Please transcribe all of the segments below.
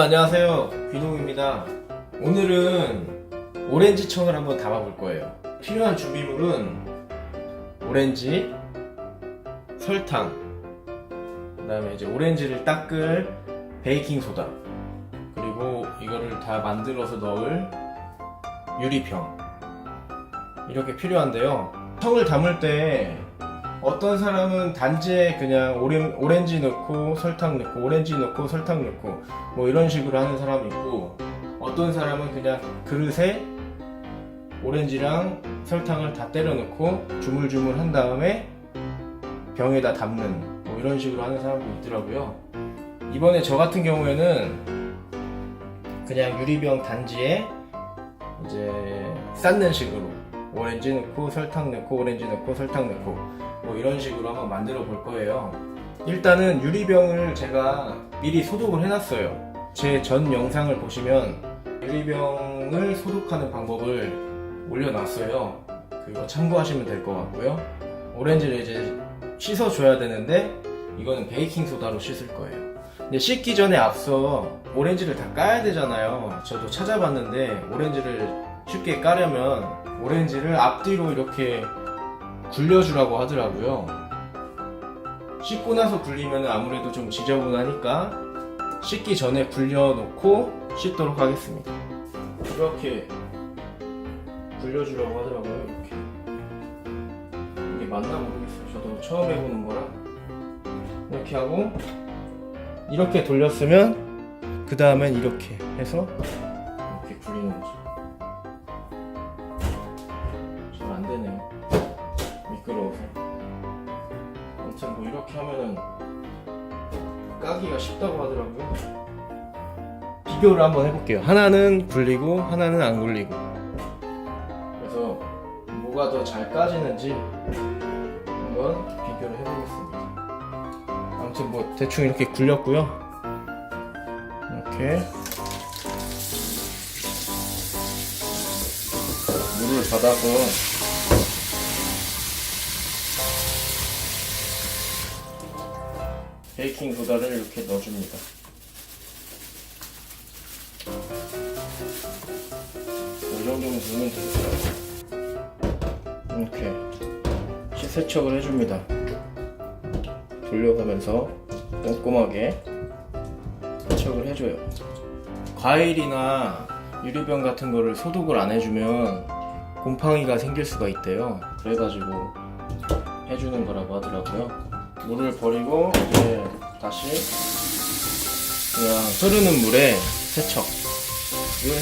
안녕하세요. 귀농입니다. 오늘은 오렌지 청을 한번 담아볼 거예요. 필요한 준비물은 오렌지 설탕 그 다음에 이제 오렌지를 닦을 베이킹 소다 그리고 이거를 다 만들어서 넣을 유리병 이렇게 필요한데요. 청을 담을 때 어떤 사람은 단지에 그냥 오렌, 오렌지 넣고 설탕 넣고 오렌지 넣고 설탕 넣고 뭐 이런 식으로 하는 사람이 있고 어떤 사람은 그냥 그릇에 오렌지랑 설탕을 다 때려 넣고 주물주물 한 다음에 병에다 담는 뭐 이런 식으로 하는 사람도 있더라고요. 이번에 저 같은 경우에는 그냥 유리병 단지에 이제 쌓는 식으로 오렌지 넣고 설탕 넣고 오렌지 넣고 설탕 넣고 뭐 이런 식으로 한번 만들어 볼 거예요. 일단은 유리병을 제가 미리 소독을 해놨어요. 제 전 영상을 보시면 유리병을 소독하는 방법을 올려놨어요. 그거 참고하시면 될 것 같고요. 오렌지를 이제 씻어줘야 되는데 이거는 베이킹 소다로 씻을 거예요. 근데 씻기 전에 앞서 오렌지를 다 까야 되잖아요. 저도 찾아봤는데 오렌지를 쉽게 까려면 오렌지를 앞뒤로 이렇게 굴려주라고 하더라고요. 씻고 나서 굴리면 아무래도 좀 지저분하니까 씻기 전에 굴려놓고 씻도록 하겠습니다. 이렇게 굴려주라고 하더라고요. 이렇게. 이게 맞나 모르겠어요. 저도 처음 해보는 거라. 이렇게 하고 이렇게 돌렸으면 그 다음엔 이렇게 해서 이렇게 굴리는 거죠. 이렇게 하면은 까기가 쉽다고 하더라고요. 비교를 한번 해볼게요. 하나는 굴리고 하나는 안 굴리고. 그래서 뭐가 더 잘 까지는지 한번 비교를 해보겠습니다. 아무튼 뭐 대충 이렇게 굴렸고요. 이렇게 물을 받아서 베이킹 소다를 이렇게 넣어줍니다. 이 정도면 넣으면 되겠어요. 이렇게 세척을 해줍니다. 돌려가면서 꼼꼼하게 세척을 해줘요. 과일이나 유리병 같은 거를 소독을 안 해주면 곰팡이가 생길 수가 있대요. 그래가지고 해주는 거라고 하더라고요. 물을 버리고 이제 다시 그냥 흐르는 물에 세척을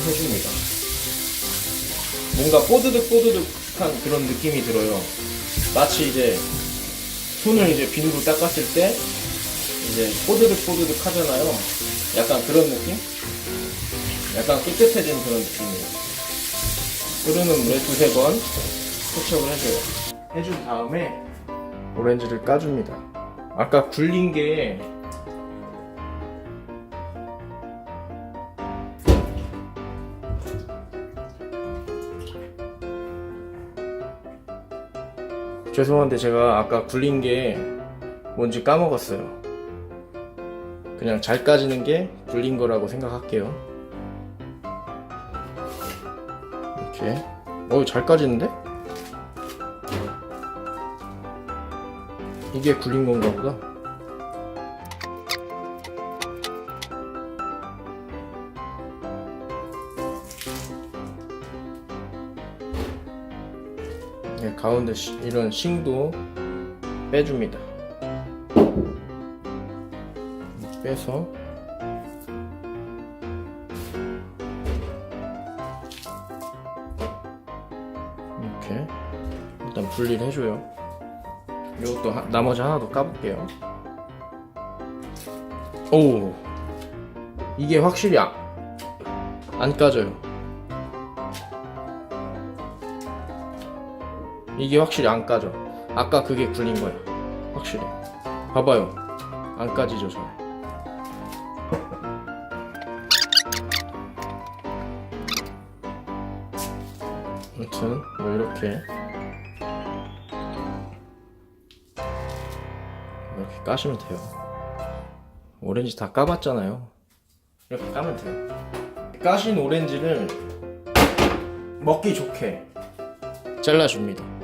해줍니다. 뭔가 뽀드득 뽀드득한 그런 느낌이 들어요. 마치 이제 손을 이제 비누로 닦았을 때 이제 뽀드득 뽀드득 하잖아요. 약간 그런 느낌? 약간 깨끗해진 그런 느낌이에요. 흐르는 물에 두세 번 세척을 해줘요. 해준 다음에 오렌지를 까줍니다. 아까 굴린 게 죄송한데 제가 아까 굴린 게 뭔지 까먹었어요. 그냥 잘 까지는 게 굴린 거라고 생각할게요. 이렇게. 어, 잘 까지는데? 이게 굴린 건가 보다. 가운데 시- 이런 싱도 빼줍니다. 빼서 이렇게 일단 분리를 해줘요. 이것도 하- 나머지 하나 더 까볼게요. 오 이게 확실히 안, 안 까져요. 이게 확실히 안 까져. 아까 그게 굴린 거야. 확실히. 봐봐요. 안 까지죠, 잘. 아무튼 뭐 이렇게 이렇게 까시면 돼요. 오렌지 다 까봤잖아요. 이렇게 까면 돼요. 까신 오렌지를 먹기 좋게 잘라줍니다.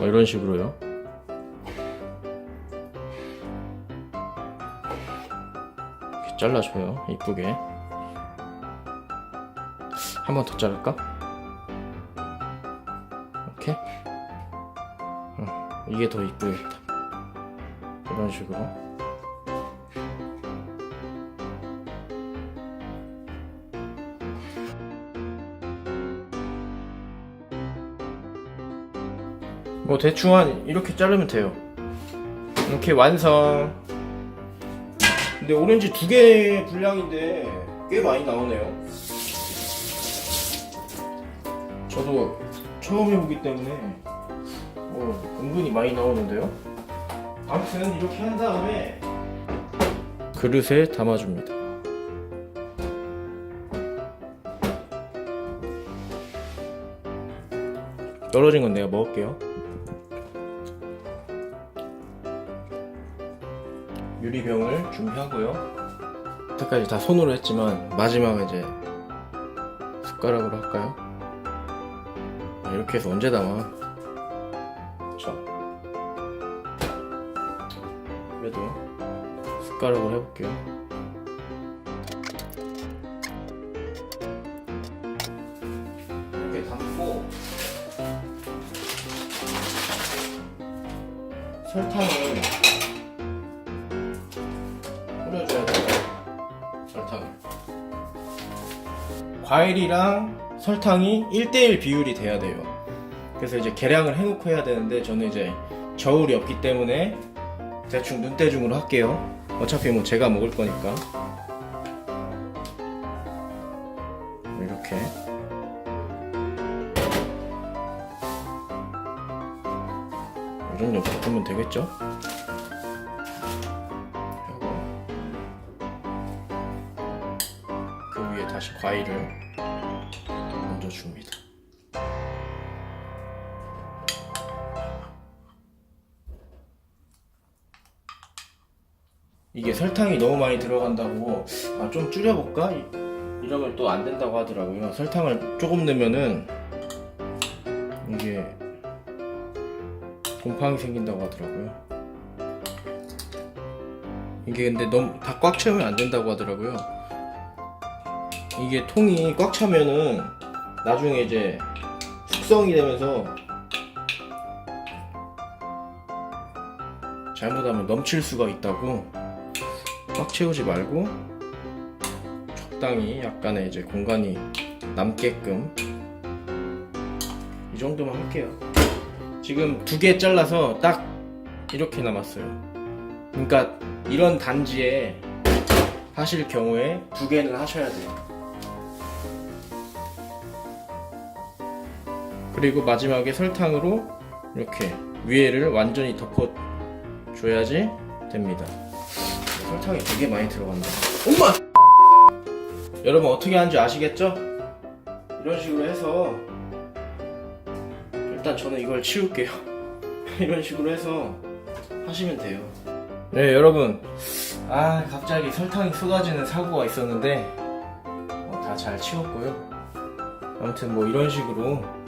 뭐 이런 식으로요. 이렇게 잘라줘요. 이쁘게. 한 번 더 자를까? 이렇게. 응, 이게 더 이쁘겠다. 이런 식으로. 뭐 대충 한 이렇게 자르면 돼요. 이렇게 완성. 근데 오렌지 두 개 분량인데 꽤 많이 나오네요. 저도 처음 해보기 때문에 뭐 은근히 많이 나오는데요. 아무튼 이렇게 한 다음에 그릇에 담아줍니다. 떨어진 건 내가 먹을게요. 유리병을 준비하고요. 여태까지 다 손으로 했지만 마지막에 이제 숟가락으로 할까요? 아, 이렇게 해서 언제 담아? 자, 그래도 숟가락으로 해볼게요. 이렇게 담고 설탕을 뿌려줘야 돼요. 설탕. 과일이랑 설탕이 1대1 비율이 돼야 돼요. 그래서 이제 계량을 해놓고 해야 되는데 저는 이제 저울이 없기 때문에 대충 눈대중으로 할게요. 어차피 뭐 제가 먹을 거니까. 이렇게. 이 정도 바꾸면 되겠죠? 과일을 얹어줍니다. 이게 설탕이 너무 많이 들어간다고 아, 좀 줄여볼까? 이- 이러면 또 안 된다고 하더라고요. 설탕을 조금 넣으면은 이게 곰팡이 생긴다고 하더라고요. 이게 근데 너무 다 꽉 채우면 안 된다고 하더라고요. 이게 통이 꽉 차면은 나중에 이제 숙성이 되면서 잘못하면 넘칠 수가 있다고 꽉 채우지 말고 적당히 약간의 이제 공간이 남게끔 이 정도만 할게요. 지금 두 개 잘라서 딱 이렇게 남았어요. 그러니까 이런 단지에 하실 경우에 두 개는 하셔야 돼요. 그리고 마지막에 설탕으로 이렇게 위에를 완전히 덮어 줘야지 됩니다. 설탕이 되게 많이 들어간다. 엄마! 여러분 어떻게 하는지 아시겠죠? 이런 식으로 해서 일단 저는 이걸 치울게요. 이런 식으로 해서 하시면 돼요. 네 여러분 아 갑자기 설탕이 쏟아지는 사고가 있었는데 어, 다잘 치웠고요. 아무튼 뭐 이런 식으로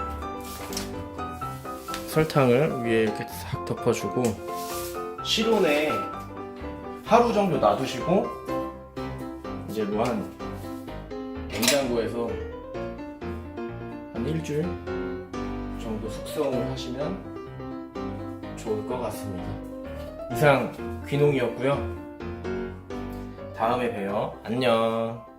설탕을 위에 이렇게 싹 덮어주고 실온에 하루 정도 놔두시고 이제 뭐 한 냉장고에서 한 일주일 정도 숙성을 하시면 좋을 것 같습니다. 이상 귀농이었고요. 다음에 봬요. 안녕.